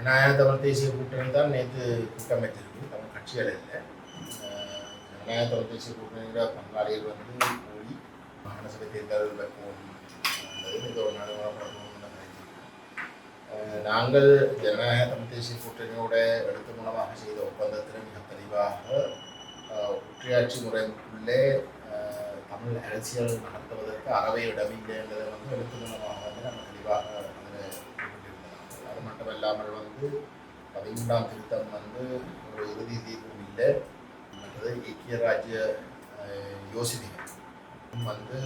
ஜனநாயக தமிழ் தேசிய கூட்டணி தான் நேற்று கூட்டம் தமிழ் கட்சிகள் இல்லை. ஜனநாயக தமிழ் தேசிய கூட்டணியோட பங்காளிகள் வந்து கூடி மாகாண சபை தேர்தல் வைப்போம் இது ஒரு நாங்கள் ஜனநாயக தமிழ் தேசிய கூட்டணியோட எடுத்து மூலமாக செய்த ஒப்பந்தத்தில் மிக தெளிவாக அஹ், ஒற்றையாட்சி முறைக்குள்ளே தமிழ் அரசியல் நடத்துவதற்கு அறவை இடமில்லை என்பதை வந்து எழுத்து மூலமாக வந்து நம்ம தெளிவாக அதில் குறிப்பிட்டிருந்தோம் அது மட்டுமல்லாமல் வந்து இரண்டாம் திருத்தம் வந்து ஒரு இறுதி தீர்வும் இல்லை. மற்றது ஐக்கிய ராஜ்ய யோசனை வந்து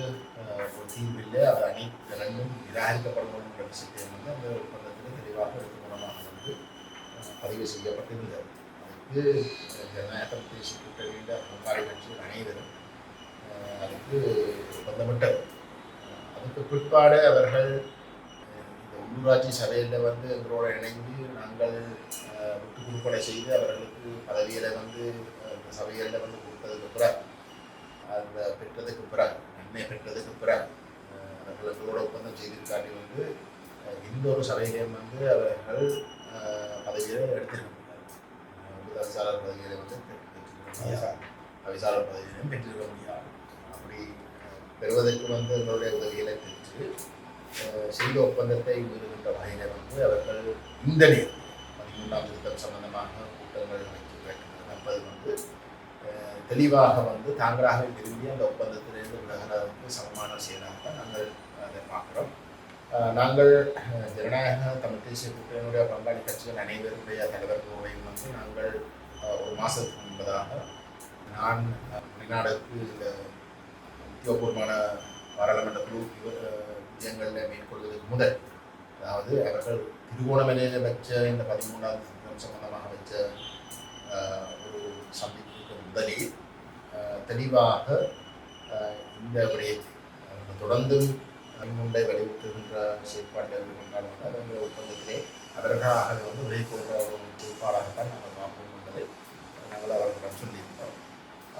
ஒரு தீர்வு இல்லை. அது அணி ரெண்டும் நிராகரிக்கப்படும் என்ற விஷயத்தை வந்து அந்த ஒப்பந்தத்தில் தெளிவாக எழுத்து மூலமாக வந்து பதிவு செய்யப்பட்டிருந்தது. அதுக்கு அஹ், ஜனநாயக தேசிய கூட்டணியில் பங்காளி கட்சிகள் அனைவரும் அதுக்கு ஒப்பந்தமிட்டது. அதுக்கு பிற்பாடு அவர்கள் இந்த உள்ளூராட்சி சபையில் வந்து எங்களோட இணைந்து நாங்கள் கொடுப்படை செய்து அவர்களுக்கு பதவிகளை வந்து அஹ், இந்த சபைகளில் வந்து கொடுத்ததுக்கு பிறகு அந்த பெற்றதுக்கு பிறகு நன்மை பெற்றதுக்கு பிறகு அவர்கள் எங்களோட ஒப்பந்தம் செய்திருக்காட்டி வந்து எந்த ஒரு சபையிலையும் வந்து அவர்கள் அஹ், பதவியை எடுத்திருக்க உதவிசாளர் பதவிகளை வந்து தவிசாளர் பதவியிலையும் பெற்றிருக்க முடியாது. அப்படி பெறுவதற்கு வந்து எங்களுடைய உதவிகளை பெற்று செய்த ஒப்பந்தத்தை மீறுகின்ற வகையில் வந்து அவர்கள் இந்த நேரம் இரண்டாம் திருத்தம் சம்பந்தமாக கூட்டங்கள் வைத்து வைக்கிறது வந்து தெளிவாக வந்து தாங்களாக விரும்பி அந்த ஒப்பந்தத்திலிருந்து விலகிறதுக்கு சமமான செயலாக தான் நாங்கள் அதை பார்க்குறோம். நாங்கள் ஜனநாயக தமிழ் தேசிய கூட்டணியுடைய பங்காளி கட்சிகள் அனைவருடைய தலைவர்களோடையும் வந்து நாங்கள் ஒரு மாதத்துக்கு முன்பதாக நான் வெளிநாடுக்கு இந்த உத்தியோகபூர்வமான பாராளுமன்ற குழு விஜயங்களில் மேற்கொள்வதற்கு முதல் அதாவது அவர்கள் திருகோணமலையில் வச்ச இந்த பதிமூணாவது திட்டம் சம்பந்தமாக வச்ச ஒரு சந்திப்புக்கு முதலில் தெளிவாக இந்த விடயத்தை தொடர்ந்து முண்டை வலியுறுத்துகின்ற செயற்பாட்டில் கொண்டால் அந்த ஒப்பந்தத்திலே அவர்களாக அதை வந்து விலை கொடுக்கிற ஒரு செயற்பாடாகத்தான் நாங்கள் பார்ப்போம் என்பதை நாங்கள் அவர்களிடம் சொல்லியிருந்தோம்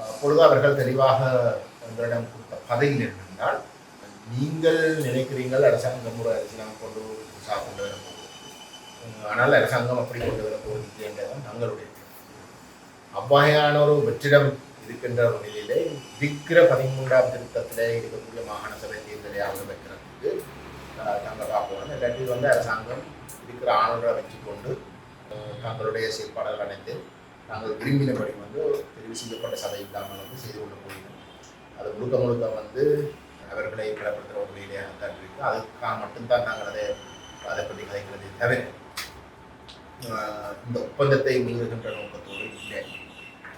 அப்பொழுது அவர்கள் தெளிவாக எங்களிடம் கொடுத்த பதில் இருந்தால் நீங்கள் நினைக்கிறீங்கள் அரசாங்கம் ஒரு அரசியலம் கொண்டு புதுசாக கொண்டு வர ஆனால் அரசாங்கம் அப்படி கொண்டு வர போகுது என்றதான் தங்களுடைய அவ்வாறான ஒரு வெற்றிடம் இருக்கின்ற ஒரு நிலையிலே இருக்கிற பதிமூன்றாம் திருத்தத்தில் இருக்கக்கூடிய மாகாண சபை தேர்தலை அவங்க வைக்கிறதுக்கு நாங்கள் பார்க்கணும் இல்லாட்டி வந்து அரசாங்கம் இருக்கிற ஆளுநரை வச்சு கொண்டு தங்களுடைய செயற்பாடுகள் அனைத்து நாங்கள் விரும்பினபடி வந்து தெரிவு செய்யப்பட்ட சபை இல்லாமல் வந்து செய்து கொண்டு போயிடும் அது முழுக்க முழுக்க வந்து அவர்களை பலப்படுத்துகிற ஒரு வேலையாகத்தான் இருக்குது அதுக்காக மட்டும்தான் நாங்கள் அதை அதை பற்றி கதைக்கிறதே தவிர இந்த ஒப்பந்தத்தை மீறுகின்ற நோக்கத்தோடு இல்லை.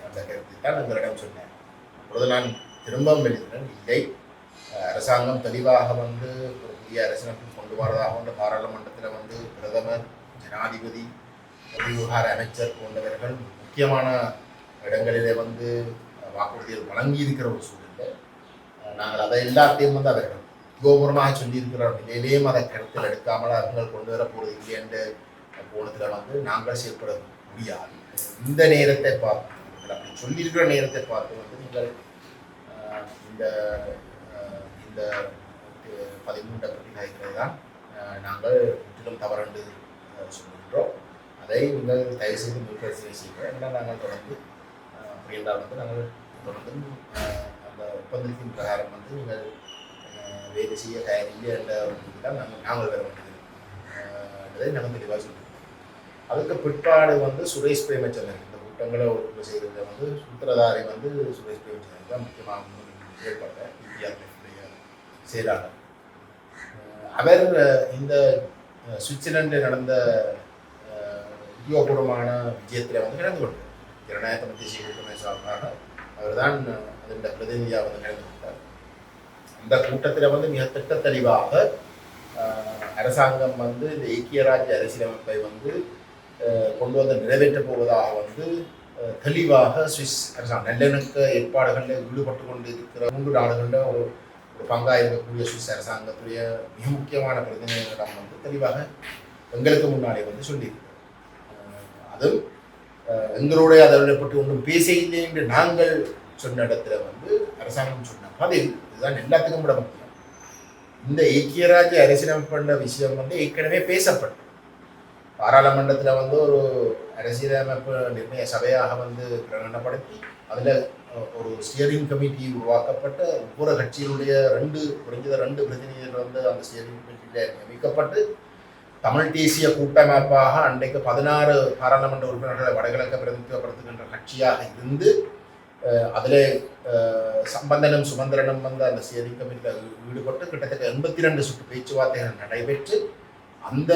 அந்த கருத்தை தான் உங்களிடம் சொன்னேன். அப்பொழுது நான் திரும்பவும் எழுதினேன் இல்லை. அரசாங்கம் தெளிவாக வந்து ஒரு புதிய அரசியலமைப்பு கொண்டு வரதாக வந்து பாராளுமன்றத்தில் வந்து பிரதமர் ஜனாதிபதி விவகார அமைச்சர் போன்றவர்கள் முக்கியமான இடங்களிலே வந்து வாக்குறுதிகள் வழங்கி இருக்கிற ஒரு சூழ்நிலை நாங்கள் அதை எல்லாத்தையும் வந்து அவர்கள் கோபுரமாக சொல்லியிருக்கிற நிலையிலேயும் அதை கருத்தில் எடுக்காமல் அவர்கள் கொண்டு வர போகிறது இல்லை என்று கோணத்தில் வந்து நாங்கள் செயல்பட முடியாது. இந்த நேரத்தை பார்த்து அப்படி சொல்லியிருக்கிற நேரத்தை பார்த்து வந்து நீங்கள் இந்த இந்த பதிமூன்றை பற்றி தான் நாங்கள் முற்றிலும் தவறண்டு சொல்கின்றோம் அதை நீங்கள் தயவு செய்து முற்பரிசீலனை செய்யுங்கள் ஏன்னா நாங்கள் தொடர்ந்து அஹ், அப்படி என்றால் வந்து நாங்கள் தொடர்ந்து அந்த ஒப்பந்தத்தின் பிரகாரம் வந்து நீங்கள் வேலை செய்ய தயாரில்லை என்ற நாங்கள் நாங்கள் வர வேண்டியது அஹ், என்பதை நாங்கள் தெளிவாக சொல்லுவோம் அதுக்கு பிற்பாடு வந்து சுரேஷ் பிரேமச்சந்திரன் இந்த கூட்டங்களை ஒழுங்கு செய்கிறத வந்து சூத்திரதாரி வந்து சுரேஷ் பிரேமச்சந்திரன் தான் முக்கியமாக ஏற்பட்ட இந்தியாவுடைய செயலாளர். அவர் இந்த சுவிட்சர்லாண்டில் சுவிட்சர்லாந்தில் நடந்த உத்தியோகபூர்வமான விஜயத்தில் வந்து கலந்து கொண்டார். ஜனநாயக தமிழ் தேசிய கூட்டமை சார்பாக அவர் தான் அதன் பிரதிநிதியாக வந்து கலந்து கொண்டார். அந்த கூட்டத்தில் வந்து மிக திட்டத்தெளிவாக அரசாங்கம் வந்து இந்த ஐக்கிய ராஜ்ய அரசியலமைப்பை வந்து கொண்டு வந்து நிறைவேற்றப் போவதாக வந்து தெளிவாக சுவிஸ் அரசாங்கம் நல்லிணக்க ஏற்பாடுகளில் ஈடுபட்டு கொண்டு இருக்கிற மூன்று நாடுகளில் ஒரு ஒரு பங்காக இருக்கக்கூடிய சுவிஸ் அரசாங்கத்துடைய மிக முக்கியமான பிரதிநிதிகளிடம் வந்து தெளிவாக எங்களுக்கு முன்னாடி வந்து சொல்லியிருக்கிறார். அது அதுவும் எங்களுடைய அதனை பற்றி ஒன்றும் பேசவில்லை என்று நாங்கள் சொன்ன இடத்துல வந்து அரசாங்கம் சொன்ன பதில் இதுதான் எல்லாத்துக்கும் விட முக்கியம். இந்த ஐக்கிய ராஜ்ய அரசியலமைப்புன்ற விஷயம் வந்து ஏற்கனவே பேசப்பட்டது. பாராளுமன்றத்தில் வந்து ஒரு அரசியலமைப்பு நிர்ணய சபையாக வந்து பிரகடனப்படுத்தி அதில் ஒரு ஸ்டியரிங் கமிட்டி உருவாக்கப்பட்டு ஒவ்வொரு கட்சியினுடைய ரெண்டு குறைஞ்சது ரெண்டு பிரதிநிதிகள் வந்து அந்த ஸ்டியரிங் கமிட்டியில் நியமிக்கப்பட்டு தமிழ் தேசிய கூட்டமைப்பாக அன்றைக்கு பதினாறு பாராளுமன்ற உறுப்பினர்களை வடகிழக்க பிரதிநிதித்துவப்படுத்துகின்ற கட்சியாக இருந்து அதில் சம்பந்தனும் சுமந்திரனும் வந்து அந்த ஸ்டியரிங் கமிட்டியில் ஈடுபட்டு கிட்டத்தட்ட எண்பத்தி ரெண்டு சுற்று பேச்சுவார்த்தைகள் நடைபெற்று அந்த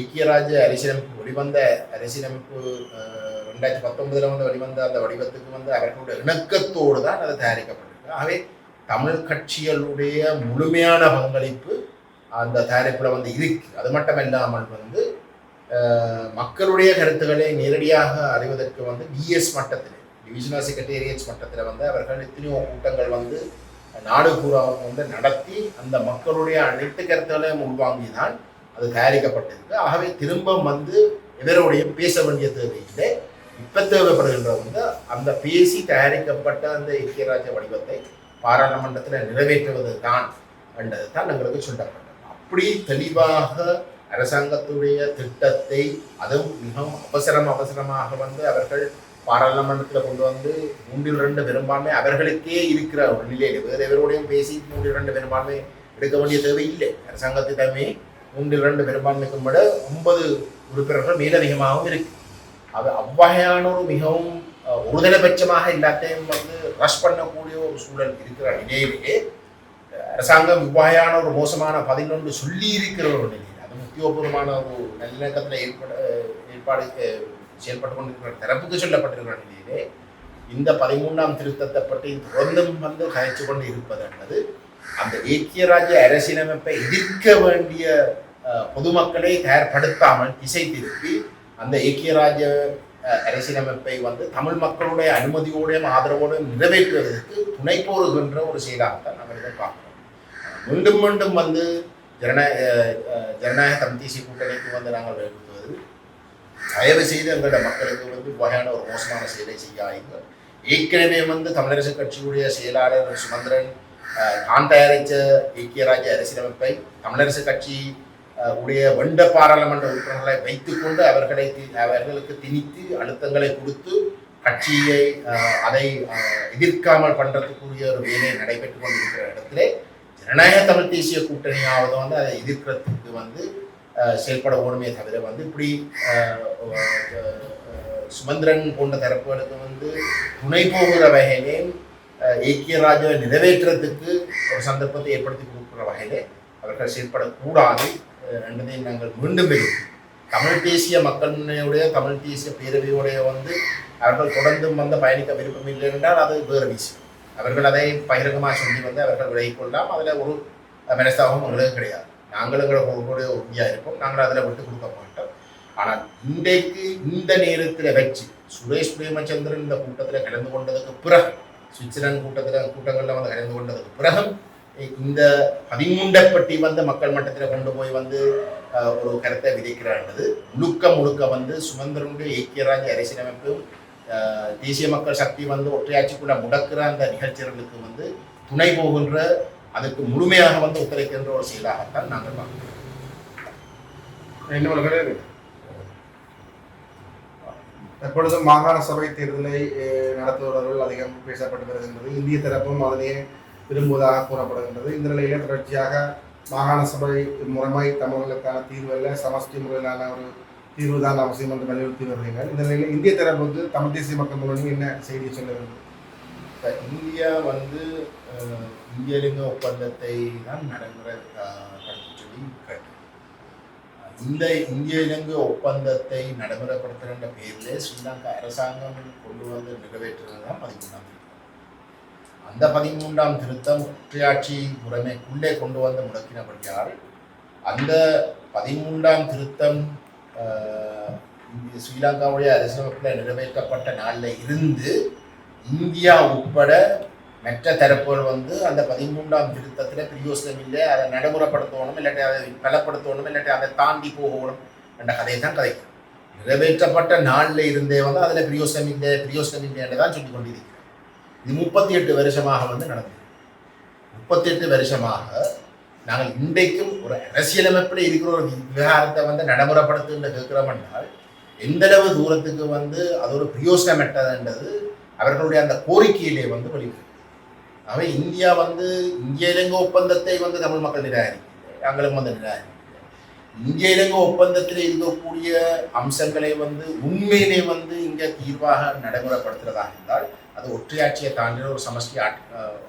ஐக்கிய ராஜ்ய அரசியலமைப்பு வெளிவந்த அரசியலமைப்பு ரெண்டாயிரத்தி பத்தொன்பதுல வந்து வெளிவந்த அந்த வடிவத்துக்கு வந்து அவர்களுடைய இணக்கத்தோடு தான் அது தயாரிக்கப்பட்டிருக்கு. ஆகவே தமிழ் கட்சிகளுடைய முழுமையான பங்களிப்பு அந்த தயாரிப்பில் வந்து இருக்கு. அது மட்டும் இல்லாமல் வந்து மக்களுடைய கருத்துக்களை நேரடியாக அறிவதற்கு வந்து டிஎஸ் மட்டத்தில் டிவிஷனல் செக்ரட்டேரியட்ஸ் மட்டத்தில் வந்து அவர்கள் எத்தனையோ கூட்டங்கள் வந்து நாடு பூராவும் வந்து நடத்தி அந்த மக்களுடைய அனைத்து கருத்துக்களையும் உள்வாங்கி தான் அது தயாரிக்கப்பட்டிருக்கு. ஆகவே திரும்ப வந்து எவரோடையும் பேச வேண்டிய தேவையில்லை. இப்போ தேவைப்படுகின்ற வந்து அந்த பேசி தயாரிக்கப்பட்ட அந்த ஐக்கியராஜ வடிவத்தை பாராளுமன்றத்தில் நிறைவேற்றுவது தான் என்றது தான் எங்களுக்கு சொல்லப்பட்டது. அப்படி தெளிவாக அரசாங்கத்துடைய திட்டத்தை அதுவும் மிகவும் அவசரம் அவசரமாக வந்து அவர்கள் பாராளுமன்றத்தில் கொண்டு வந்து மூன்றில் ரெண்டு பெரும்பான்மை அவர்களுக்கே இருக்கிற ஒரு நிலையில் வேறு எவரோடையும் பேசி மூன்றில் ரெண்டு பெரும்பான்மை எடுக்க வேண்டிய தேவை இல்லை அரசாங்கத்திடமே மூன்றில் ரெண்டு பெரும்பான்மைக்கும் விட ஒன்பது உறுப்பினர்கள் மேலதிகமாகவும் இருக்கு. அது அவ்வகையான ஒரு மிகவும் ஒருதலைபட்சமாக எல்லாத்தையும் வந்து ரஷ் பண்ணக்கூடிய ஒரு சூழல் இருக்கிற நிலையிலே அரசாங்கம் இவ்வகையான ஒரு மோசமான பதினொன்று சொல்லி இருக்கிற ஒரு நிலையில் அது முக்கியபூர்வமான ஒரு நல்லிணக்கத்தில் ஏற்பட ஏற்பாடு செயல்பட்டு கொண்டிருக்கிற தரப்புக்கு சொல்லப்பட்டிருக்கிற நிலையிலே இந்த பதிமூன்றாம் திருத்தத்தை பற்றி தொடர்ந்தும் வந்து கதைச்சு கொண்டு இருப்பது என்பது அந்த ஐக்கிய ராஜ்ய அரசியலமைப்பை எதிர்க்க வேண்டிய பொதுமக்களை தயார்படுத்தாமல் திசை திருப்பி அந்த ஐக்கிய ராஜ்ய அரசியலமைப்பை வந்து தமிழ் மக்களுடைய அனுமதியோடையும் ஆதரவோடையும் நிறைவேற்றுவதற்கு துணை போருகின்ற ஒரு செயலாகத்தான் நம்ம இதை பார்க்கிறோம். மீண்டும் மீண்டும் வந்து ஜனநாயக ஜனநாயக தமிழ்தேசிய கூட்டணிக்கு வந்து நாங்கள் வலியுறுத்துவது தயவு செய்து எங்களோட மக்களுக்கு வந்து வகையான ஒரு மோசமான செயலை செய்யாதீங்க ஏற்கனவே வந்து தமிழரசு கட்சியுடைய செயலாளர் சுமந்திரன் நான் தயாரித்த ஐக்கிய ராஜ்ய அரசியலமைப்பை தமிழரசு கட்சி உடைய வெண்ட பாராளுமன்ற உறுப்பினர்களை வைத்துக்கொண்டு அவர்களை தி- அவர்களுக்கு திணித்து அழுத்தங்களை கொடுத்து கட்சியை அதை எதிர்க்காமல் பண்றதுக்குரிய ஒரு வேலை நடைபெற்று கொண்டிருக்கிற இடத்திலே ஜனநாயக தமிழ் தேசிய கூட்டணியாவது வந்து அதை எதிர்க்கிறதுக்கு வந்து செயல்பட ஓடுமே தவிர வந்து இப்படி சுமந்திரன் போன்ற தரப்புகளுக்கு வந்து துணை போகிற வகையிலே ஐக்கிய ராஜ்ய நிறைவேற்றுறதுக்கு ஒரு சந்தர்ப்பத்தை ஏற்படுத்தி கொடுக்குற வகையிலே அவர்கள் செயல்படக்கூடாது என்பதை நாங்கள் மீண்டும் பெறுவோம் தமிழ் தேசிய மக்களுடைய தமிழ் தேசிய பேரவையுடைய வந்து அவர்கள் தொடர்ந்தும் வந்து பயணிக்க விருப்பம் இல்லை என்றால் அது வேறு விஷயம். அவர்கள் அதை பகிரங்கமாக சொல்லி வந்து அவர்கள் விலகிக் கொள்ளலாம். அதில் ஒரு மனஸ்தாபம் எங்களுக்கு கிடையாது. நாங்கள் எங்களுடைய உறுதியாக இருப்போம். நாங்கள் அதில் விட்டு கொடுக்க மாட்டோம். ஆனால் இன்றைக்கு இந்த நேரத்தில் வச்சு சுரேஷ் பிரேமச்சந்திரன் இந்த கூட்டத்தில் கலந்து கொண்டதுக்கு பிறகு சுவிட்சர்லாந்து கூட்டத்தில் கூட்டங்களில் வந்து கலந்து கொண்டதுக்கு பிறகு இந்த பதிமூண்டப்பட்டி வந்து மக்கள் மட்டத்தில் கொண்டு போய் வந்து ஒரு கருத்தை விதைக்கிறான்றது முழுக்க முழுக்க வந்து சுமந்திரனுடைய ஐக்கிய ராஜ்ய அரசியலமைப்பும் தேசிய மக்கள் சக்தி வந்து ஒற்றையாட்சிக்குள்ள முடக்கிற அந்த நிகழ்ச்சிகளுக்கு வந்து துணை போகின்ற அதுக்கு முழுமையாக வந்து ஒத்துழைக்கின்ற ஒரு செயலாகத்தான் நாங்கள் பார்க்கிறோம். தற்பொழுது மாகாண சபை தேர்தலை நடத்துபவர்கள் அதிகம் பேசப்பட்டு வருகின்றது. இந்திய தரப்பும் அதனையே விரும்புவதாக கூறப்படுகின்றது. இந்த நிலையிலே தொடர்ச்சியாக மாகாண சபை முறைமை தமிழர்களுக்கான தீர்வு அல்ல சமஷ்டி முறையிலான ஒரு தீர்வு தான் அவசியம் என்று வலியுறுத்தி வருகிறீர்கள் இந்த நிலையில் இந்திய தரப்புக்கு தமிழ் தேசிய மக்கள் முன்னணி என்ன செய்தி சொல்ல வேண்டும் இந்தியா வந்து இந்திய லிங்க ஒப்பந்தத்தை தான் நடைமுறை சொல்லி இந்த இந்திய இலங்கை ஒப்பந்தத்தை நடைமுறைப்படுத்துகின்ற பேரில் ஸ்ரீலங்கா அரசாங்கம் கொண்டு வந்து நிறைவேற்றுவது தான் பதிமூணாம் திருத்தம் அந்த பதிமூன்றாம் திருத்தம் ஒற்றையாட்சி முறைமைக்குள்ளே கொண்டு வந்து முடக்கினபடியால் அந்த பதிமூன்றாம் திருத்தம் ஸ்ரீலங்காவுடைய அரசியலமைப்பில் நிறைவேற்றப்பட்ட நாளில் இருந்து இந்தியா உட்பட மற்ற தரப்புகள் வந்து அந்த பதிமூன்றாம் திருத்தத்தில் பிரியோசனம் இல்லை அதை நடைமுறைப்படுத்தணும் இல்லாட்டி அதை பலப்படுத்தணும் இல்லாட்டி அதை தாண்டி போகணும் என்ற கதையை தான் கதை நிறைவேற்றப்பட்ட நாளில் இருந்தே வந்து அதில் பிரியோசனம் இல்லை பிரியோசனம் இல்லைன்னு தான் சொல்லி கொண்டிருக்கிறேன் இது முப்பத்தி எட்டு வருஷமாக வந்து நடந்தது முப்பத்தி எட்டு வருஷமாக நாங்கள் இன்றைக்கும் ஒரு அரசியலமைப்பில் இருக்கிற ஒரு விவகாரத்தை வந்து நடைமுறைப்படுத்துன்னு கேட்கிறோம் என்றால் எந்தளவு தூரத்துக்கு வந்து அது ஒரு பிரயோசனமற்றதுன்றது அவர்களுடைய அந்த கோரிக்கையிலே வந்து வெளிவரும் அவை இந்தியா வந்து இந்திய இலங்கை ஒப்பந்தத்தை வந்து தமிழ் மக்கள் நிராகரிக்கிறது நாங்களும் வந்து நிராகரிக்கிறது இந்திய இலங்கை ஒப்பந்தத்தில் இருக்கக்கூடிய அம்சங்களை வந்து உண்மையிலே வந்து இங்கே தீர்வாக நடைமுறைப்படுத்துகிறதாக இருந்தால் அது ஒற்றையாட்சியை தாண்டின ஒரு சமஷ்டி ஆட்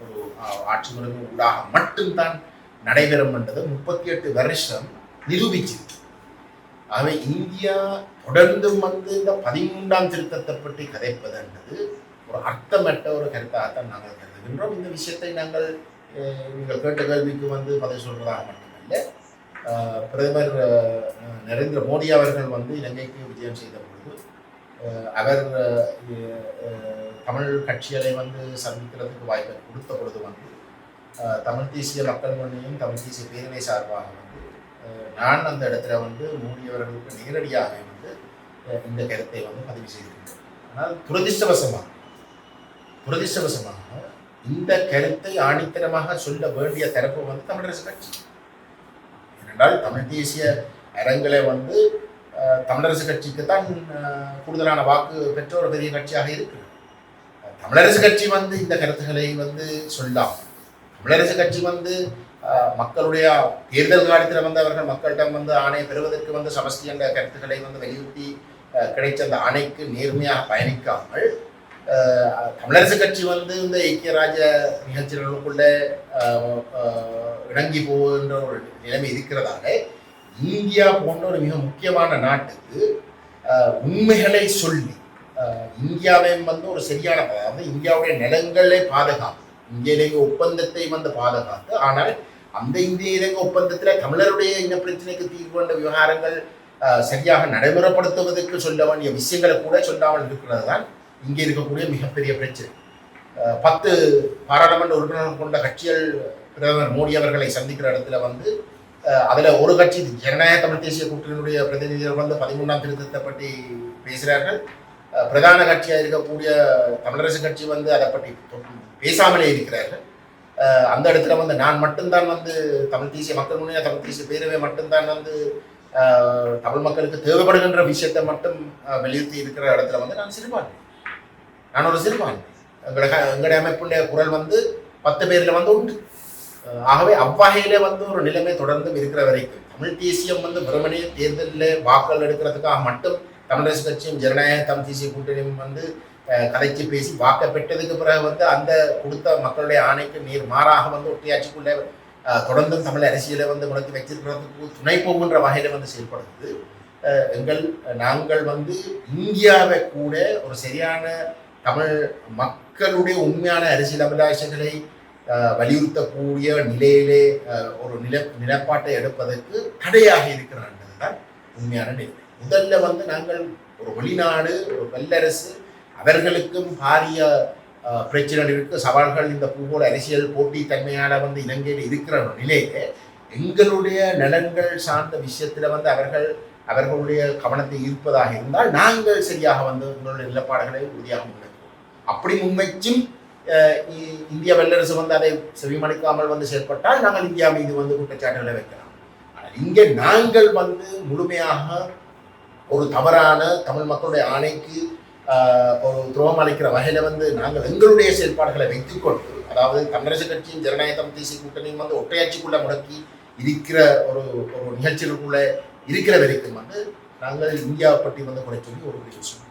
ஒரு ஆட்சி முறைமை ஊடாக மட்டும்தான் நடைபெறும் என்றது முப்பத்தி எட்டு வருஷம் நிரூபிச்சு ஆகவே இந்தியா தொடர்ந்தும் வந்து இந்த பதிமூன்றாம் திருத்தத்தை பற்றி கதைப்பதுன்றது ஒரு அர்த்தமற்ற ஒரு கருத்தாகத்தான் நாங்கள் கருதுகின்றோம். இந்த விஷயத்தை நாங்கள் நீங்கள் கேட்ட கேள்விக்கு வந்து பதில் சொல்வதாக மட்டுமல்ல பிரதமர் நரேந்திர மோடி அவர்கள் வந்து இலங்கைக்கு விஜயம் செய்த பொழுது அவர் தமிழ் கட்சிகளை வந்து சந்திக்கிறதுக்கு வாய்ப்பை கொடுத்த பொழுது வந்து தமிழ் தேசிய மக்கள் முன்னையும் தமிழ் தேசிய பேரவை சார்பாக வந்து நான் அந்த இடத்துல வந்து மூடியவர்களுக்கு நேரடியாக வந்து இந்த கருத்தை வந்து பதிவு செய்திருக்கிறேன் ஆனால் துரதிர்ஷ்டவசமாக துரதிர்ஷ்டவசமாக இந்த கருத்தை ஆணித்தரமாக சொல்ல வேண்டிய தரப்பு வந்து தமிழரசு கட்சி. ஏனென்றால் தமிழ் தேசிய அரங்களை வந்து தமிழரசு கட்சிக்கு தான் கூடுதலான வாக்கு பெற்ற ஒரு பெரிய கட்சியாக இருக்கு தமிழரசு கட்சி வந்து இந்த கருத்துக்களை வந்து சொல்லலாம். தமிழரசு கட்சி வந்து மக்களுடைய தேர்தல் காலத்தில் வந்து அவர்கள் மக்களிடம் வந்து ஆணை பெறுவதற்கு வந்து சமஸ்தி என்ற கருத்துக்களை வந்து வலியுறுத்தி கிடைத்த கிடைச்ச அந்த ஆணைக்கு நேர்மையாக பயணிக்காமல் தமிழரசு கட்சி வந்து இந்த ஐக்கிய ராஜ நிகழ்ச்சிகளுக்குள்ள இணங்கி போகின்ற ஒரு நிலைமை இருக்கிறதாக இந்தியா போன்ற ஒரு மிக முக்கியமான நாட்டுக்கு உண்மைகளை சொல்லி. அஹ், இந்தியாவை வந்து ஒரு சரியான அதாவது இந்தியாவுடைய நிலங்களை பாதுகாப்பு. இந்திய இலங்கை ஒப்பந்தத்தை வந்து பாதுகாத்து ஆனால் அந்த இந்திய இலங்கை ஒப்பந்தத்தில் தமிழருடைய இன பிரச்சனைக்கு தீர்வு என்ற விவகாரங்கள் சரியாக நடைமுறைப்படுத்துவதற்கு சொல்ல வேண்டிய விஷயங்களை கூட சொல்லாமல் இருக்கிறது தான் இங்கே இருக்கக்கூடிய மிகப்பெரிய பிரச்சனை. பத்து பாராளுமன்ற உறுப்பினர்கள் கொண்ட கட்சிகள் பிரதமர் மோடி அவர்களை சந்திக்கிற இடத்துல வந்து அதில் ஒரு கட்சி ஜனநாயக தமிழ் தேசிய கூட்டணியினுடைய பிரதிநிதிகள் வந்து பதிமூன்றாம் திருத்தத்தை பற்றி பேசுகிறார்கள். பிரதான கட்சியாக இருக்கக்கூடிய தமிழரசு கட்சி வந்து அதை பற்றி பேசாமலே இருக்கிறார்கள். அந்த இடத்துல வந்து நான் மட்டும்தான் வந்து தமிழ் தேசிய மக்கள் முன்னே தமிழ் தேசிய பேரவை மட்டும்தான் வந்து தமிழ் மக்களுக்கு தேவைப்படுகின்ற விஷயத்தை மட்டும் வெளியுறுத்தி இருக்கிற இடத்துல வந்து நான் சிறுபான்மை. நான் ஒரு சிறுபான்மை. எங்களோட க- எங்களுடைய அமைப்புடைய குரல் வந்து பத்து பேரில் வந்து உண்டு ஆகவே அவ்வகையில வந்து ஒரு நிலைமை தொடர்ந்தும் இருக்கிற வரைக்கும் தமிழ் தேசியம் வந்து வெறுமனே தேர்தலில் வாக்குகள் எடுக்கிறதுக்காக மட்டும் தமிழரசு கட்சியும் ஜனநாயக தமிழ் தேசிய கூட்டணியும் வந்து கதைச்சு பேசி வாக்கை பெற்றதுக்கு பிறகு வந்து அந்த கொடுத்த மக்களுடைய ஆணைக்கு நீர் மாறாக வந்து ஒட்டியாட்சிக்குள்ளே தொடர்ந்து தமிழ் அரசியலை வந்து முடக்கி வச்சிருக்கிறதுக்கு துணை போகுன்ற வகையில் வந்து செயல்படுது. எங்கள் நாங்கள் வந்து இந்தியாவை கூட ஒரு சரியான தமிழ் மக்களுடைய உண்மையான அரசியல் அபிலாஷைகளை வலியுறுத்தக்கூடிய நிலையிலே ஒரு நில நிலப்பாட்டை எடுப்பதற்கு தடையாக இருக்கிறான்றதுதான் உண்மையான நிலை. முதல்ல வந்து நாங்கள் ஒரு வெளிநாடு ஒரு வல்லரசு அவர்களுக்கும் பாரிய பிரச்சனைகள் இருக்கு சவால்கள் இந்த பூகோள அரசியல் போட்டி தன்மையால் வந்து இலங்கையில் இருக்கிற ஒரு எங்களுடைய நலன்கள் சார்ந்த விஷயத்தில் வந்து அவர்கள் அவர்களுடைய கவனத்தை ஈர்ப்பதாக இருந்தால் நாங்கள் சரியாக வந்து எங்களுடைய நிலப்பாடுகளை உறுதியாக முன்வைப்போம். அப்படி முன்வைச்சும் இந்திய வல்லரசு வந்து அதை செவிமடுக்காமல் வந்து செயல்பட்டால் நாங்கள் இந்தியா மீது வந்து குற்றச்சாட்டுகளை வைக்கலாம். ஆனால் இங்கே நாங்கள் வந்து முழுமையாக ஒரு தவறான தமிழ் மக்களுடைய ஆணைக்கு ஒரு துரோகம் அளிக்கிற வகையில் வந்து நாங்கள் எங்களுடைய செயல்பாடுகளை வைத்துக்கொண்டு அதாவது தமிழரசு கட்சியும் ஜனநாயக தேசிய கூட்டணியும் வந்து ஒற்றையாட்சிக்குள்ளே முடக்கி இருக்கிற ஒரு ஒரு நிகழ்ச்சிகளுக்குள்ளே இருக்கிற வரைக்கும் வந்து நாங்கள் இந்தியாவை பற்றி வந்து குறை சொல்லி ஒரு விஷயம்